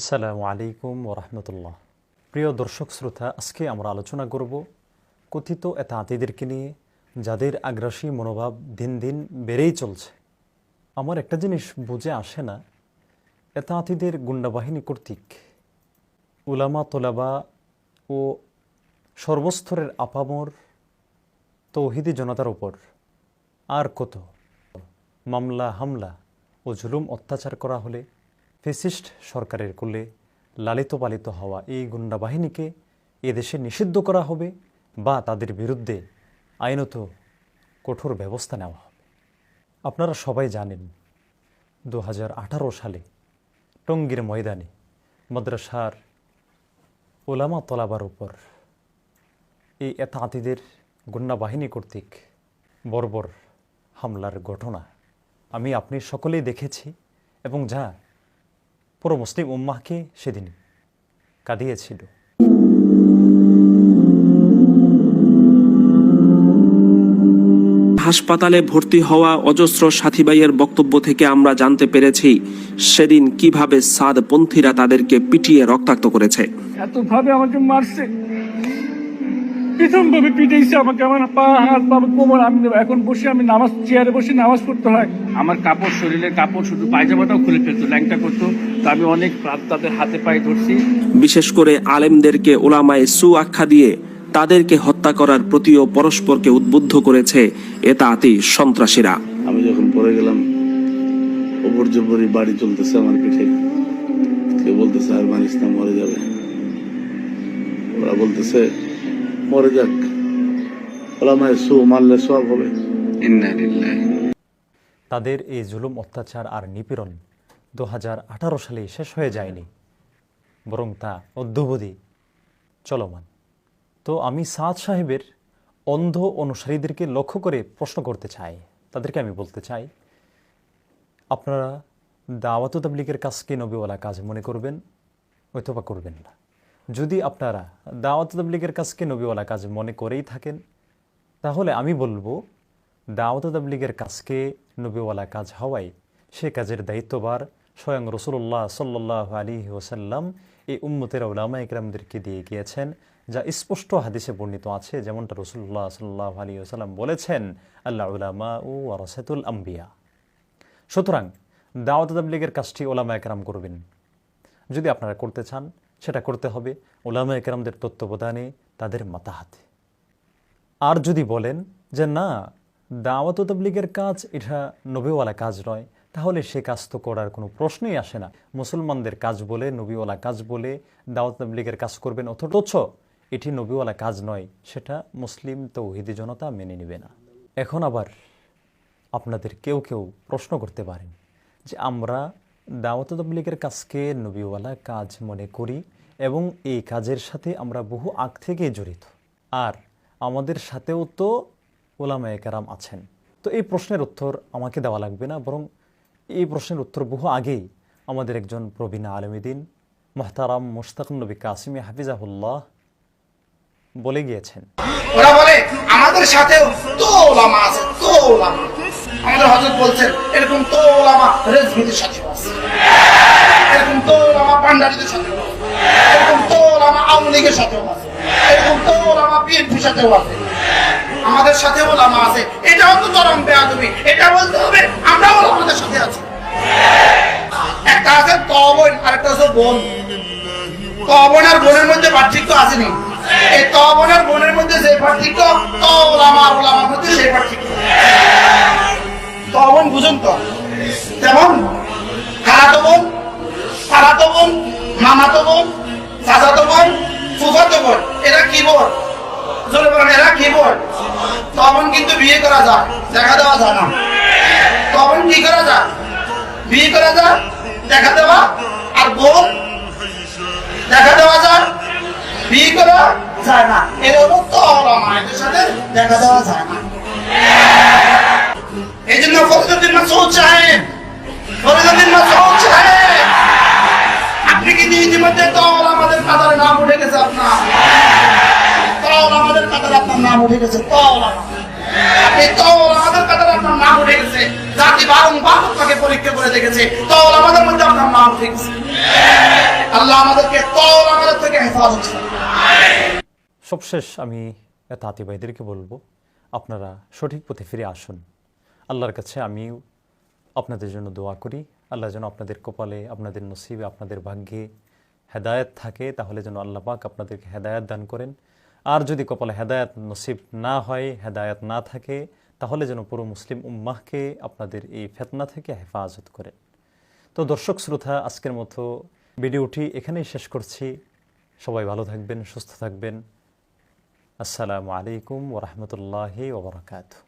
আসসালামু আলাইকুম ওরহমতুল্লাহ। প্রিয় দর্শক শ্রোতা, আজকে আমরা আলোচনা করব কথিত এতাঁতিদেরকে নিয়ে, যাদের আগ্রাসী মনোভাব দিন দিন বেড়েই চলছে। আমার একটা জিনিস বুঝে আসে না, এতাঁতিদের গুন্ডাবাহিনী কর্তৃক। উলামা, তোলাবা ও সর্বস্তরের আপামর তৌহিদি জনতার ওপর আর কত। মামলা, হামলা ও জুলুম অত্যাচার করা হলে ফেসিস্ট সরকারের কোলে লালিত পালিত হওয়া এই গুন্ডা বাহিনীকে এদেশে নিষিদ্ধ করা হবে বা তাদের বিরুদ্ধে আইনত কঠোর ব্যবস্থা নেওয়া হবে। আপনারা সবাই জানেন দু হাজার আঠারো সালে টঙ্গীর ময়দানে মাদ্রাসার ওলামা তলাবার উপর এই এতাঁতিদের গুন্ডা বাহিনী কর্তৃক বর্বর হামলার ঘটনা আমি আপনি সকলেই দেখেছি এবং যা পুরো মুসলিম উম্মাহকে সেদিন কাঁদিয়েছিল। হাসপাতালে ভর্তি হওয়া অজস্র সাথী ভাইয়ের বক্তব্য থেকে আমরা জানতে পেরেছি সেদিন কীভাবে সাদপন্থীরা তাদেরকে পিটিয়ে রক্তাক্ত করেছে। এত ভাবে আমাকে মারছে। প্রথম ভাবে পিটাইছে আমাকে আমার পা হাত পা কোমর আমি এখন বসে আমি নামাজ চেয়ারে বসে নামাজ পড়তে হয়। আমার কাপড় শরীরের কাপড় শুধু পায়জামাটাও খুলে ফেলতো ল্যাংটা করতো। তো আমি অনেক তাদের হাতে পায়ে ধরছি। বিশেষ করে আলেমদেরকে ওলামায় সু আখ্যা দিয়ে তাদেরকে হত্যা করার প্রতিও পরস্পরকে উদ্বুদ্ধ করেছে এতাতি সন্ত্রাসীরা। আমি যখন পড়ে গেলাম ওপর জোপরি বাড়ি চলতেছে আমার পিঠে। কেউ বলতেছে আর মানিস না মরে যাবে। ওরা বলতেছে মরে যাক। ওলামায় সু মারলে সব হবে। তাদের এই জুলুম অত্যাচার আর নিপীড়ন দু হাজার আঠারো সালে শেষ হয়ে যায়নি। বরং তা অদ্যবধি চলমান। তো আমি সাদ সাহেবের অন্ধ অনুসারীদেরকে লক্ষ্য করে প্রশ্ন করতে চাই। তাদেরকে আমি বলতে চাই আপনারা দাওয়াত তাবলিগের কাজকে নবীওয়ালা কাজ মনে করবেন অথবা করবেন না? যদি আপনারা দাওয়াত তাবলিগের কাজকে নবীওয়ালা কাজ মনে করেই থাকেন, তাহলে আমি বলব, দাওয়াত তাবলিগের কাজকে নবীওয়ালা কাজ হওয়ায় সে কাজের দায়িত্ববার স্বয়ং রসুল্লাহ সাল্লাহ আলী ওসাল্লাম এই উম্মতের উলামা ইকরামদেরকে দিয়ে গিয়েছেন, যা স্পষ্ট হাদিসে বর্ণিত আছে, যেমনটা রসুল্লাহ সাল্লাহ আলী ওসাল্লাম বলেছেন আল্লাহ উলামা ও ওয়ারাসাতুল আম্বিয়া। সুতরাং, দাওয়াত তাবলিগের কাজটি ওলামা একরাম করবেন। যদি আপনারা করতে চান সেটা করতে হবে। ওলামা একরামদের তত্ত্বাবধানে তাদের মাতাহাতে। আর যদি বলেন যে না, দাওয়াত তবলিগের কাজ এটা নবীওয়ালা কাজ নয়, তাহলে সে কাজ তো করার কোনো প্রশ্নই আসে না। মুসলমানদের কাজ বলে, নবীওয়ালা কাজ বলে দাওয়াত তবলিগের কাজ করবেন, অথচ এটি নবীওয়ালা কাজ নয়, সেটা মুসলিম তৌহিদি জনতা মেনে নেবে না। এখন আবার আপনাদের কেউ কেউ প্রশ্ন করতে পারেন যে, আমরা দাওয়াত তবলিগের কাজকে নবীওয়ালা কাজ মনে করি এবং এই কাজের সাথে আমরা বহু আগ থেকেই জড়িত। আর আমাদের সাথেও তো ওলামায়ে কারাম আছেন। তো এই প্রশ্নের উত্তর আমাকে দেওয়া লাগবে না, বরং এই প্রশ্নের উত্তর বহু আগেই আমাদের একজন প্রবীণ আলমীদিন মোহতারাম মুশতাক নবী কাসিমি হাফিজাহুল্লাহ বলে গিয়েছেন। ওরা বলে, আমাদের তো ওলামা আছে, তো ওলামা। আমাদের বলছেন, এরকম তো ওলামা রেজভিদের সাথে আছে। এরকম তো ওলামা পান্ডারিদের সাথে ওলামা আওয়ামী লীগের সাথেও আছে। এরকম তো ওলামা বিএনপির সাথেও আছে। আমাদের সাথে ওলামা আছে। এটাও তো চরম বেয়াদবি। এটা বলতে হবে, আমরাও ওলামাদের সাথে আছি। একটা আছে তবন আরেকটা আছে বোন। তবন আর বোনের মধ্যে পার্থক্য আছে নি এই তবন আর বোনের মধ্যে যে পার্থক্য তো ওলামা আর ওলামার মধ্যে সেই পার্থক্য। তবন বুঝুন তো। যেমন, খালাতো বোন খালাতো বোন, মামাতো বোন চাচাতো বোন ফুফাতো বোন এরা কি বোন জোরে বলেন, এরা কি বোন তখন কিন্তু বিয়ে করা যায়, দেখা দেওয়া যায় না। তখন কি করা যায়? বিয়ে করা যায়, দেখা দেওয়া আর বোন দেখা দেওয়া যায়, বিয়ে করা যায় না। এর হলো তো মায়েদের সাথে দেখা দেওয়া যায় না। এই জন্য ফরিদুদ্দিন মাসউদ সাহেব ফরিদুদ্দিন মাসউদ সাহেব, আপনি কিন্তু ইতিমধ্যে নাম উঠে গেছে আপনার সবশেষ আমি তাঁতি ভাইদেরকে বলব, আপনারা সঠিক পথে ফিরে আসুন। আল্লাহর কাছে আমি আপনাদের জন্য দোয়া করি। আল্লাহ যেন আপনাদের কপালে, আপনাদের নসিবে, আপনাদের ভাগ্যে হেদায়েত থাকে, তাহলে যেন আল্লাহ পাক আপনাদেরকে হেদায়েত দান করেন। আর যদি কপালে হেদায়ত নসিব না হয়, হেদায়ত না থাকে, তাহলে যেন পুরো মুসলিম উম্মাহকে আপনাদের এই ফেতনা থেকে হেফাজত করেন। তো দর্শক, শ্রোতা, আজকের মতো ভিডিওটি এখানেই শেষ করছি। সবাই ভালো থাকবেন, সুস্থ থাকবেন। আসসালামু আলাইকুম ওরহমতুল্লাহি ওবরাকাতু